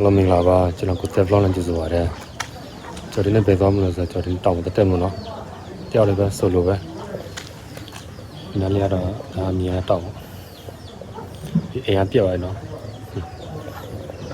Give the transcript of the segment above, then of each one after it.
အားလုံးမင်္ဂလာပါကျွန်တော်ကိုသက် vlog နဲ့ကြိုဆိုပါရစေကျွန်တော်ဒီနေ့ပဲသွားမလို့ဆိုတော့ကျွန်တော်ဒီတောင်တက်တက်မလို့နော်တယောက်လည်းပဲဆိုလိုပဲနားလေးကတော့ဒါအမြင်တောက်ပေါ့ဒီအိမ်ကပြက်သွားတယ်နော်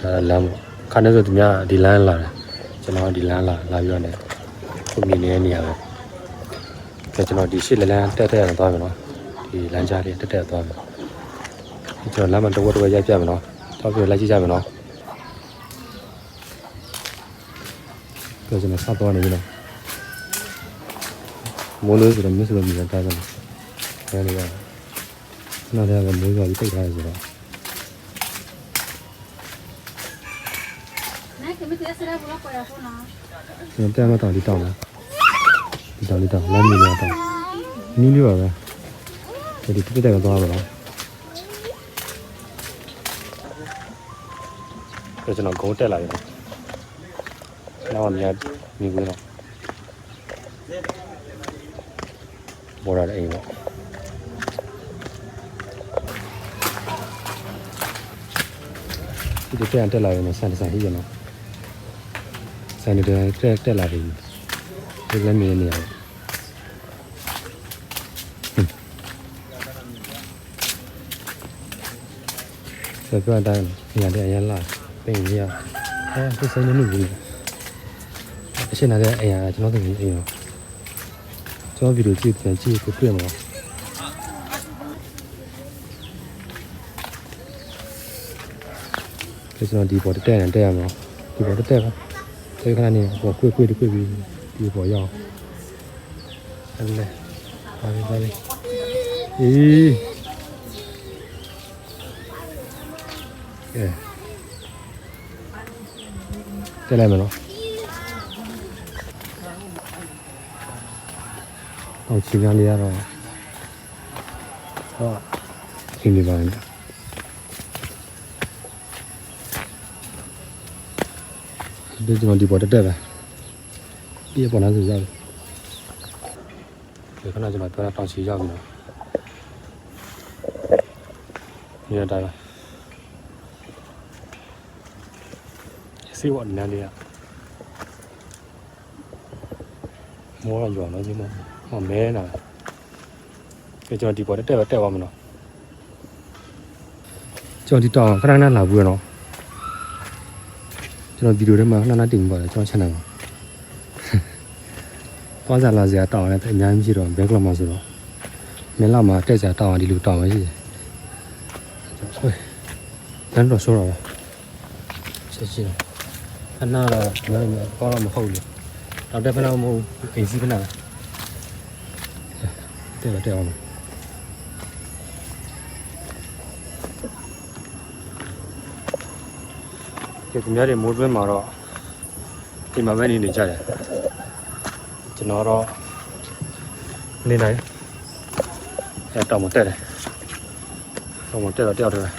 ဒါလမ်းပေါ့ခါနေဆိုသူများဒီလမ်းလာတယ်ကျွန်တော်ဒီလမ်းလာလာပြီးတော့ねခုမြင်နေတဲ့နေရာပဲဆိုကျွန်တော်ဒီရှေ့လမ်းတက်တက်ရသွားမယ်နော်ဒီလမ်းကြားလေးတက်တက်သွားမယ်ကျွန်တော်လမ်းမှာတဝက်တဝက်ရိုက်ပြမယ်နော်တော့ပြလိုက်ကြည့်ကြမယ်နော် ပြောကျွန်တော်စတော့နေပြီနော်မိုးလို့ဆိုတော့မစ္စလို့မြင်တာတယ်ဆယ်နေရနောက်တည်းကမိုးရွာပြီးတိတ်ထားရဆိုတော့ Nej, que me tienes que hacer algo por la zona. ကျွန်တော်တဲမတောင်ဒီတောင်လားဒီတောင်ဒီတောင်လမ်းမြင်ရတောင်နီးလေးပါပဲဒီတိတိတက်သွားပါတော့ပြောကျွန်တော်ဂုံးတက်လာပြီနော် နောက်မှမြတ်မြင်ဘူးနော်ဘောရတဲ့အိမ်ပေါ့ဒီတက်တက်တက်လာရင်ဆန်ဆန်ဟိရနော်ဆန်တက်တက်တက်လာပြီဒီလည်းမင်းနေရဆက်ပြတိုင်းနေရာတဲ့အရင်လာပြင်ရအဲဒီစနေနေ့ကြီး အရှင်နာတဲ့အရာကျွန်တော်တို့အိမ်ရောကျွန်တော်ဗီဒီယိုကြည့်ပြန်ကြည့်ကိုတွေ့မှာဒီကျွန်တော်ဒီပေါ်တက်တက်တက်ရမှာဒီပေါ်တက်တက်ပါဒီခဏနေပေါ်ကွေ့ကွေ့ကွေ့ပြီးဒီပေါ်ရောက်အဲ့လေပါပြီပါပြီအေးကဲတက်လိုက်မလို့ အော်ချင်းကလေးရတော့ဟောရှင်းနေပါမယ်ဒီကျွန်တော်ဒီပေါ်တက်တက်ပဲပြည့်ပေါ်လာဆိုကြတယ်ဒီခဏကျွန်တော်ပြောတာတောင်ချီရောက်ပြီနော်ဒီရတာပဲစီဝတ်နန်းလေးကမောရရွာနော်ဒီမော ဟောမဲနာပဲကျွန်တော်ဒီပေါ်တက်တက်ပဲတက်သွားမယ်နော်ကျွန်တော်ဒီတောင်ခဏခဏလာဘူးရနော်ကျွန်တော်ဗီဒီယိုထဲမှာလှမ်းလှမ်းတင်ပါတယ်ကျွန်တော် channel မှာသွားစားလာစရာတောင်းရတယ်အများကြီးရှိတော့ဘက်ကလမှာဆိုတော့မင်းလာမှာတက်စရာတောင်းရဒီလိုတောင်းရရှိတယ်ဟိုတန်းတော့ဆိုတော့ဆက်ရှိတော့ခဏတော့လည်းတော့မဟုတ်လို့တော့တက်ဖနာမဟုတ်အိမ်စီးဖနာ တဲ့တဲ့အောင်ကျေသူများတွေမိုးတွင်းမှာတော့ဒီမှာပဲနေနေကြတယ်ကျွန်တော်တော့နေနိုင်အဲတောင်မတက်တယ်တောင်မတက်တော့တယောက်တည်းပဲ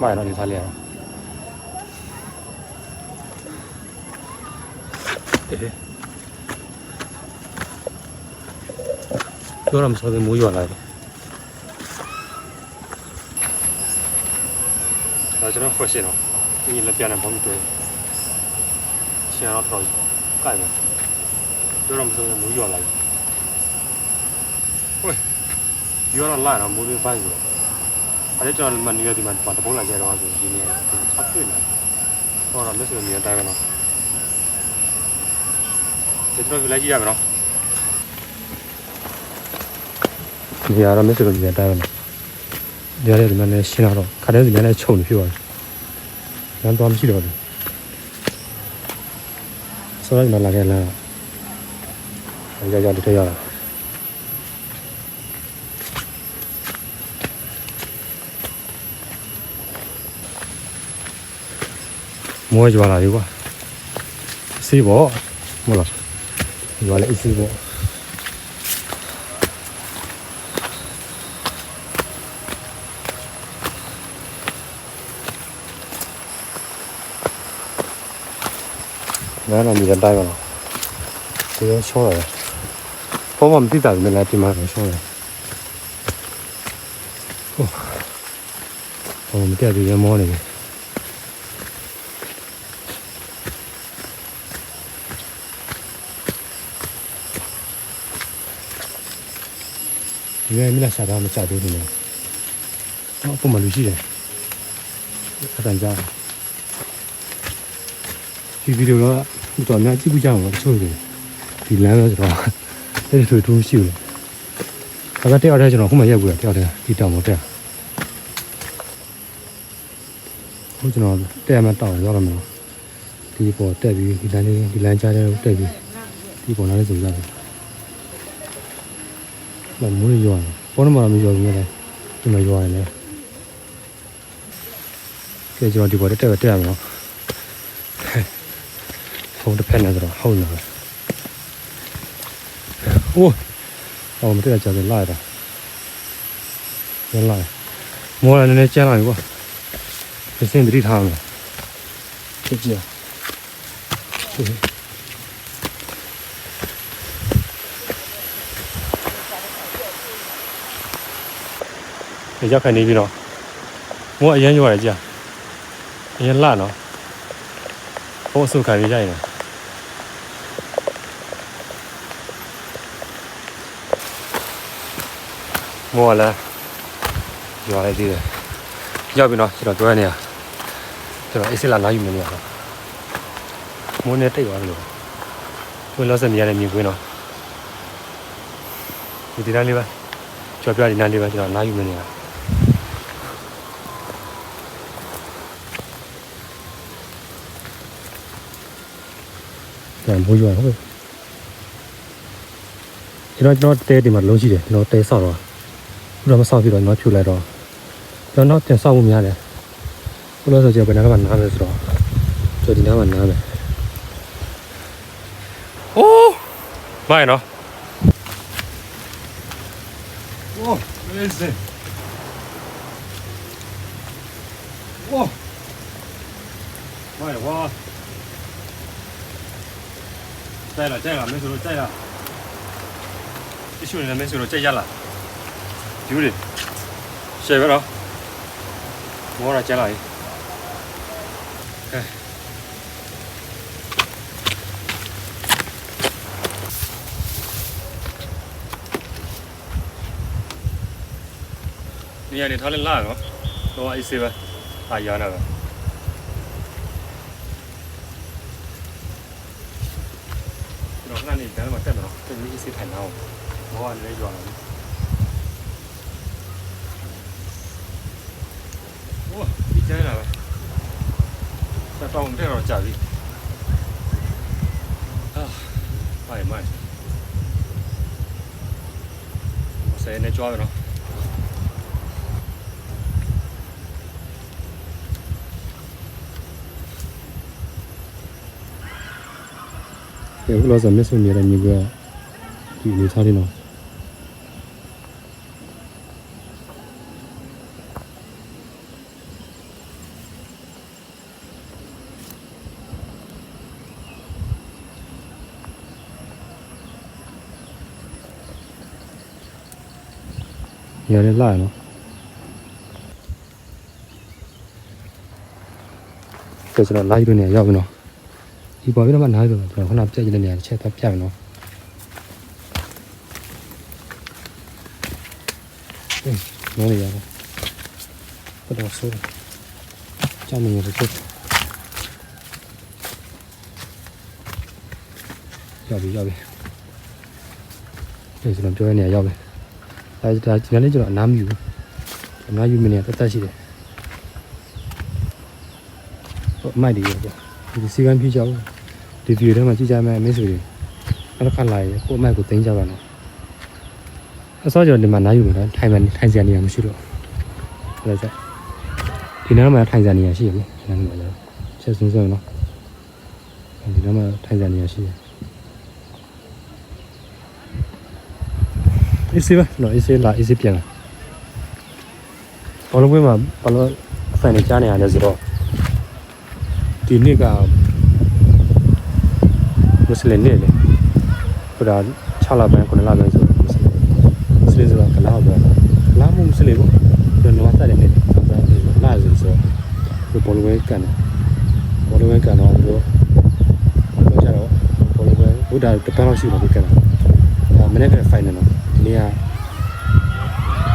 မိုင်တော့နေထားလိုက်ရအောင်အေး ပြောရမစောတဲ့မိုးရွာလာတယ်ဒါကျွန်တော်ဖွက်ရှင်းတော့ဒီလက်ပြနဲ့ဘောမတွေ့ရှင်းတော့တော့ကြိုက်မယ်ပြောတော့မစိုးဘူးမူးရွာလိုက်ဟိုဒီတော့လာတော့မူးပြီးပိုင်းဆိုတော့အဲ့ကျွန်တော်မနေရဒီမှာတပုံးလာကြတော့ဆိုဒီနေ့ဆက်တွေ့နေဟောတော့လက်စမြင်တိုင်းကတော့ဒီတော့လိုက်ကြည့်ရမယ်နော် ဒီရတော့မက်ဆေ့ချ်မြင်တိုင်းကတော့ဒီရတယ်ဒီမှာလည်းရှင်းတော့ခါတဲ့ဒီမှာလည်းခြုံနေဖြစ်သွားတယ်လမ်းသွားမရှိတော့ဘူးဆိုတော့ဒီမှာလာခဲ့လမ်းအကြောက်ကြောက်တထရတာမိုးကြွာလာပြီကွာစီးပေါ့မဟုတ်လားဒီကလည်းအစီးပေါ့ လမ်းတော့မြည်တယ်တိုက်ပါတော့ဒီရင်ရှော့ရတယ်ဖုန်းမမသိတာလည်းလည်းပြင်မှာရှော့ရတယ်ဟုတ်ဟိုမတက်သေးရမောနေတယ်ဒီကမိလာရှာတာမချသေးဘူးနော်။အော်ပုံမှန်လူရှိတယ်။အတန်ကြားတယ် ဒီဗီဒီယိုတော့တော်များကြည့်ကြကြအောင်တချို့တွေဒီလမ်းလဲဆိုတော့အဲ့ဒီတို့တို့ရှိဘူးဒါကတယောက်တည်းကျွန်တော်ခုမှရက်ဘူးတယောက်တည်းဒီတောင်မတက်ဟိုကျွန်တော်တက်မှတောင်ရောက်ရမယ်ဒီပေါ်တက်ပြီးဒီလမ်းလေးဒီလမ်းကြားထဲတက်ပြီးဒီပေါ်လာလေးဆိုရတယ်မမိုးရွာပေါ်တော့မှမရွာဘူးလေဒီမှာရွာနေကဲကျွန်တော်ဒီပေါ်တက်တက်တက်ရမယ်နော် ဖုန်းတစ်ဖက်နဲ့ဆိုတော့ဟုတ်နေတယ်โอ้အော်မတက်ကြတယ်လာတာရလာမောရနည်းနည်းကျန်းလာပြီကွာပြစင်တတိထားမယ်ကြည့်ကြည့်ဒီရောက်ခနေပြီတော့မောအရင်ရွာရကြအရင်လာနော်ဘိုးအဆုခံရကြရင် မောလည်းရွာလိုက်သေးတယ်ရောက်ပြီနော်ကျွန်တော်ပြောရနေရကျွန်တော်အစ်စ်လာလာယူနေရတော့မိုးနဲ့တိတ်သွားတယ်လို့ကိုယ်လောက်စနေရတဲ့မြင်ကွင်းတော့ဒီဒီနားလေးပဲကြော်ပြဒီနားလေးပဲကျွန်တော်လာယူနေရပြန်ဖို့ရွာဟုတ်ကျွန်တော်ကျွန်တော်တဲဒီမှာလုံးရှိတယ်ကျွန်တော်တဲဆောက်တော့ ဘုရားမဆောက်ပြီးတော့ကျွန်တော်ဖြူလိုက်တော့ကျွန်တော်တင်ဆောက်မှုများတယ်ဘုရားဆိုကြဘယ်နာကမှနားမယ်ဆိုတော့ကျွန်တော်ဒီနားမှာနားမယ်โอ้ไม่เนาะโอ้ amazing โอ้ไม่哇在了在了没事了在了一宿人没事了在家了 ဂျူးတွေရှယ်ပဲတော့မောတာကျန်လာပြီဟဲ့နေရာနေထားလဲလာရောတော့အေးစေးပဲအာရနာပဲကျွန်တော်ခဏနေတန်းမှာတက်မှာတော့သူကြီးအေးစေးထိုင်တော့ဘောကလည်းရွာလာပြီ โอ้ဒီကျန်းလာပဲတက်တော့တက်တော့ကြာပြီအာမိုင်မိုင်ဆယ်နေကြွားပဲနော်ဒီဘလောစမစ်ဆွနေ ရမြေကဒီနေသားလေးနော်ရရလာနော်ကျကျွန်တော် live နေရောက်ပြီနော်ဒီပေါ်ပြီးတော့မှနားပြီးတော့ကျွန်တော်ခုနပြည့်တဲ့နေရာတစ်ချက်သွားပြမယ်နော်အေးမောနေရတယ်ဘယ်တော့ဆိုးချမ်းနေရတယ်ချက်ရောက်ပြီရောက်ပြီဒီကျွန်တော်ပြောရနေရရောက်ပြီ အဲဒါဒီနေ့ကျွန်တော်အနားမယူဘူးအနားယူမနေတက်တက်ရှိတယ်ဟိုအမိုက်တွေရောပေါ့ဒီစီကံပြကြအောင်ဒီဗီဒီယိုထဲမှာကြည့်ကြမယ်မိတ်ဆွေတွေနောက်တစ်ခါလာရင်ကိုအမိုက်ကိုတင်ကြပါနော်အစောကျော်ဒီမှာနားယူမယ်နော်ထိုင်မှထိုင်စရာနေရာမရှိတော့ဒါကြောင့်ဒီနားမှာထိုင်စရာနေရာရှိရလေဒီနားမှာလည်းချက်စင်းစင်းနော်ဒီနားမှာထိုင်စရာနေရာရှိရ အေးစေးပါနော်အေးစေးလာအေးစေးပြန်လာဘောလုံးပွဲမှာဘာလို့အဖန်နေကြားနေရလဲဆိုတော့ဒီနေ့ကမွတ်စလင်နေ့လေဟိုဒါ6လပိုင်း9လပိုင်းဆိုမွတ်စလင်မွတ်စလင်ဆိုတာကလာပဲလာမှုမွတ်စလင်ကိုကျွန်တော်တက်တယ်နေ့ဆက်ဆက်လာဆိုဆိုဒီဘောလုံးဝဲကန်ဘောလုံးဝဲကန်တော့ဘို့ဘာကြတော့ဘောလုံးဝဲဘုရားတပန်းလောက်ရှိတယ်ဒီကန်ဒါမနေ့ကဖိုင် နယ်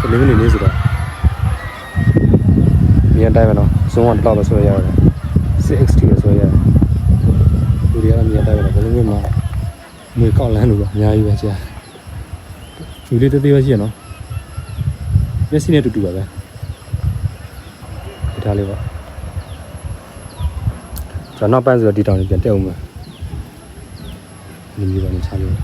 နော်ဒီနေ့ကလင်းနေနေဆိုတော့မြန်တိုင်းပဲနော်ဇုံးကတော့ပဲဆွဲရတယ် 6XT ပဲဆွဲရတယ်လူတွေကမြန်တိုင်းပဲနော်ဘယ်လိုမျိုးမှငွေကောက်လန်းလို့ပါအများကြီးပဲကြာလူလေးသေးသေးပဲရှိရနော်မျက်စိနဲ့တူတူပါပဲဒီထားလေးပါကျွန်တော်နောက်ပိုင်းဆိုတော့ဒီတောင်လေးပြန်တက်အောင်မယ်ဒီမျိုးပါနေချလို့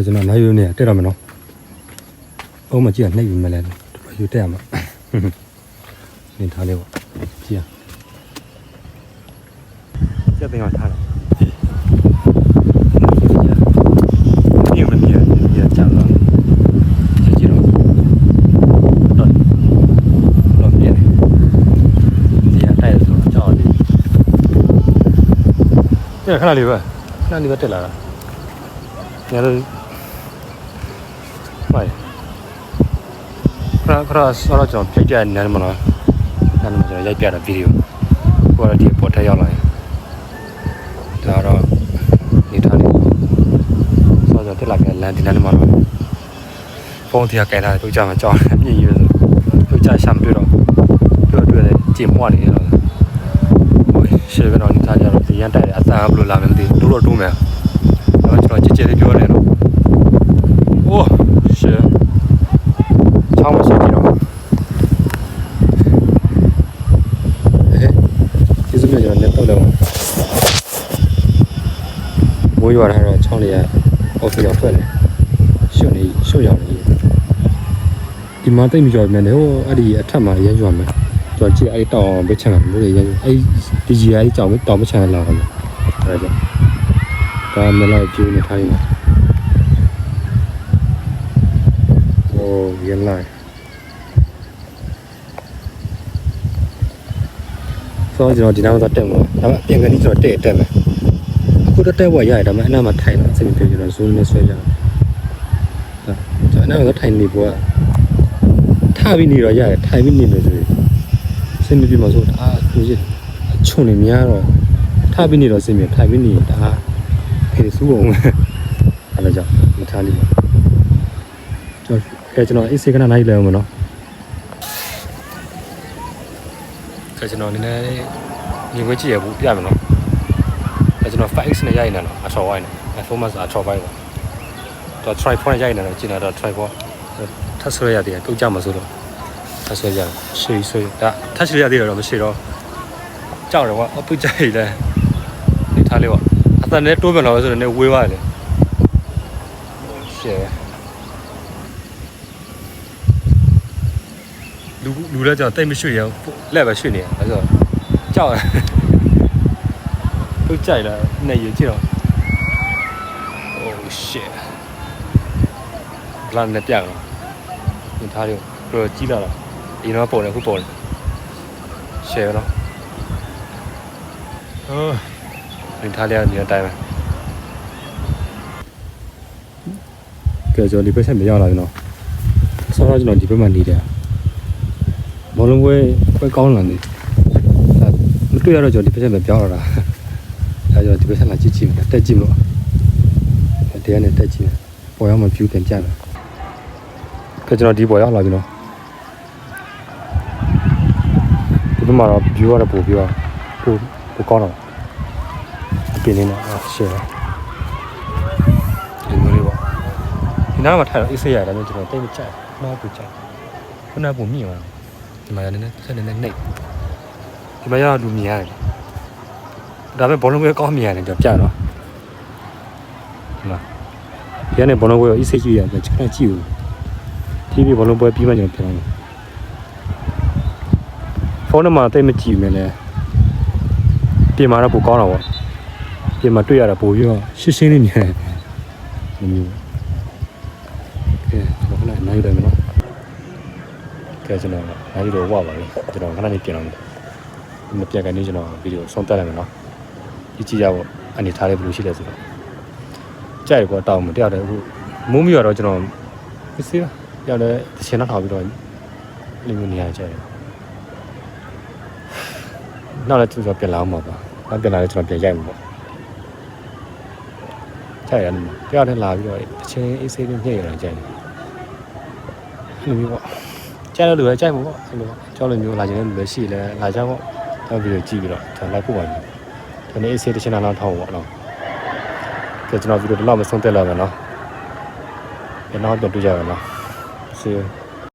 ကဲကျွန်တော်နိုင်ယူနေတက်တော့မယ်နော်အုံးမကြည့်ရနှိပ်ယူမယ်လဲတော်တော်ယူတက်ရမှာနေထားလေးပေါ့ကြည့်ရစက်ပင်ကထားတယ်ဒီမမြင်ရကြတော့ကြည့်ကြည့်တော့တော့တော့ပြင်းဒီအတိုက်ဆိုတော့ကြောက်တယ်ခဏလေးပဲခဏလေးပဲတက်လာတာညတော့ ဟုတ်ခရခရဆောတော့ကျွန်တော်ပြိုက်တဲ့နားမလားနားမကျွန်တော်ရိုက်ပြတာဗီဒီယိုကိုရဒီပေါ်ထက်ရောက်လာရင်ဒါတော့နေထားနေဆောတော့တက်လာခဲ့လန်ဒီနားမလားဖုန်းတရားကင်တာပြုတ်ကြမှာကြောက်တယ်ပြည့်ရည်ဆိုပြုတ်ကြရှာမတွေ့တော့တွေ့တွေ့တယ်ကြင်မွနေတော့ဟိုရှေ့ကတော့နေထားကြတော့ဒီရန်တိုက်အသာဘယ်လိုလာမလဲမသိဘူးတို့တော့တိုးမယ်တော့ကျွန်တော်ကြည့်ကြည့်လေးပြောနေတော့ ရှင်ချောင်းမရှိကြတော့ဟဲ့ကျေးဇူးပြုကျွန်တော်လက်တော့လောက်ဘိုးရွာထားတော့ချောင်းလေးကအော်ဖီရောက်ထွက်တယ်ရှုပ်နေရှုပ်ရောက်နေဒီမှာတိတ်မကြော်မြန်တယ်ဟိုအဲ့ဒီအထက်မှာရဲရွာမယ်ကျွန်တော်ကြည့်အဲ့တောင်ပဲချန်တာမိုးလေရဲအဲ့ဒီကြီးကြီးကြောင်ပဲတောင်ပဲချန်လာတယ်အဲ့ဒါကြောင့်ဒါမလာကျူးနေထားနေ อ้原来ဆိုတော့ကျွန်တော်ဒီနောက်တော့တက်မှာဒါပေမဲ့ပြင်ကနေကျွန်တော်တက်တက်မယ်အခုတော့တက်ဝရရတယ်ဒါပေမဲ့အနားမှာထိုင်တော့အဆင်ပြေကျွန်တော် zoom နဲ့ဆွဲကြတယ်ဒါကျွန်တော်အနားမှာထိုင်နေပေါ်ထားပြီးနေတော့ရတယ်ထိုင်ပြီးနေမယ်ဆိုရင်အဆင်ပြေမှာဆိုဒါသူကြီးချုံနေများတော့ထားပြီးနေတော့အဆင်ပြေထိုင်ပြီးနေဒါဖေးစူးအောင်အဲ့ဒါကြောင့်မထားလိမ့်မယ် ကျွန်တော် ကဲကျွန်တော်အေးစေကနာနိုင်လဲအောင်မနော်ကဲကျွန်တော်နည်းနည်းမြင်ခွင့်ကြည့်ရဘူးပြမယ်နော်ကဲကျွန်တော် 5x နဲ့ရိုက်နေတော့အချော်ဝိုင်းနေ iPhone မှာအချော်ပိုင်းပါတော့ tripod နဲ့ရိုက်နေတော့ကျင်တော့ tripod ထပ်ဆွဲရသေးတယ်ပြုတ်ကြမှာဆိုတော့ထပ်ဆွဲရဆွေးဆွေးဒါထပ်ဆွဲရသေးတယ်တော့မရှိတော့ကြောက်တယ်ကွာအပုတ်ကြိုက်တယ်နေထားလေးပေါ့အတန်နဲ့တိုးပြန်လာဆိုတော့လည်းဝေးသွားတယ်လေရှယ် လူလူလည်းကျွန်တော်တိတ်မရွှေ့ရအောင်လက်ပဲရွှေ့နေရအဲဆိုကြောက်ရသူကြိုက်လာနေရကြည့်တော့ oh shit ဘလန်နဲ့ပြတော့ဒီထားလေးကိုကြီးလာတာဒီတော့ပေါ်တယ်ခုပေါ်တယ် share နော်ဟိုဒီထားလေးကနေတိုင်းပဲကဲကျွန်တော်ဒီဘက်ဆက်မရောက်လာဘူးနော်ဆောတော့ကျွန်တော်ဒီဘက်မှာနေတယ် ဘောလုံးပွဲပွဲကောင်းလာနေအဲမတွေ့ရတော့ကျွန်တော်ဒီဘက်ဆက်မပြောင်းလာတာအဲကျွန်တော်ဒီဘက်ဆက်လာကြည့်ကြည့်မယ်တက်ကြည့်မလို့တရားနဲ့တက်ကြည့်မယ်ပေါ်ရောက်မှ view ပြန်ပြမယ်ကဲကျွန်တော်ဒီပေါ်ရောက်လာပြီနော်ဒီဘက်မှာတော့ view ရတော့ပို့ပြီးတော့ပို့ပို့ကောင်းတော့အပြင်လေးနဲ့ရှယ်ဒီမျိုးလေးပေါ့ဒီနားမှာထိုင်တော့အေးဆေးရတယ်ကျွန်တော်တိတ်မကြိုက်ဘူးနောက်ပူကြိုက်ခုနကပုံမြင်သွား ဒီမှာရနေနေဆက်နေနေနှိပ်ဒီမှာရလူမြင်ရတယ်ဒါပေမဲ့ဘောလုံးပွဲကောင်းမြင်ရတယ်ကြပြတော့ဒီမှာဒီကနေဘောလုံးပွဲကိုအေးဆေးကြည့်ရတယ်ကျွန်တော်ကြည့်ဦးဒီပြီးဘောလုံးပွဲပြီးမှကျွန်တော်ပြန်လာဖုန်းထဲမှာတိတ်မကြည့်မြင်လဲပြင်မာတော့ပိုကောင်းတော့ဗောပြင်မာတွေ့ရတာပိုပြီးတော့ရှင်းရှင်းလေးမြင်တယ်ဒီမျိုးကဲကျွန်တော်ခဏနိုင်တယ်မနော် ကဲကျွန်တော်နိုင်တော့ဝပါပြီကျွန်တော်ခဏလေးပြင်အောင်မယ်မပြတ်ကနေကျွန်တော်ဗီဒီယိုဆုံးတက်လိုက်မယ်နော်ကြည့်ကြည့်ရဖို့အနေထားလေးဘယ်လိုရှိလဲဆိုတော့ကြိုက်ကောတောင်းမတယောက်တည်းအခုမိုးမီတော့ကျွန်တော်မစီးတယောက်တည်းတစ်ချင်တော့ထားပြီးတော့လေးမျိုးနေရာကြိုက်တယ်နောက်လည်းသူဆိုပြန်လာအောင်ပါပါနောက်ပြန်လာလည်းကျွန်တော်ပြန်ရိုက်မှာပေါ့ကြိုက်ရတယ်တယောက်တည်းလာပြီးတော့တစ်ချင်းအေးဆေးလေးညှိရတာကြိုက်တယ်အဲ့လိုမျိုးပေါ့ ကြိုက်လို့လူပဲကြိုက်မှာပေါ့အဲ့လိုကြောက်လို့မျိုးလာခြင်းလူလည်းရှိလဲလာကြပေါ့တော့ပြီးတော့ကြည့်ပြီးတော့ဒါလိုက်ဖို့ပါပြီဒီနေ့အေးဆေးတစ်ချက်လောက်ထောက်ပေါ့နော်ကဲကျွန်တော်ဗီဒီယိုဒီလောက်မဆုံးသက်လာမယ်နော်ဒီနောက်ပြန်တွေ့ကြရအောင်နော် See you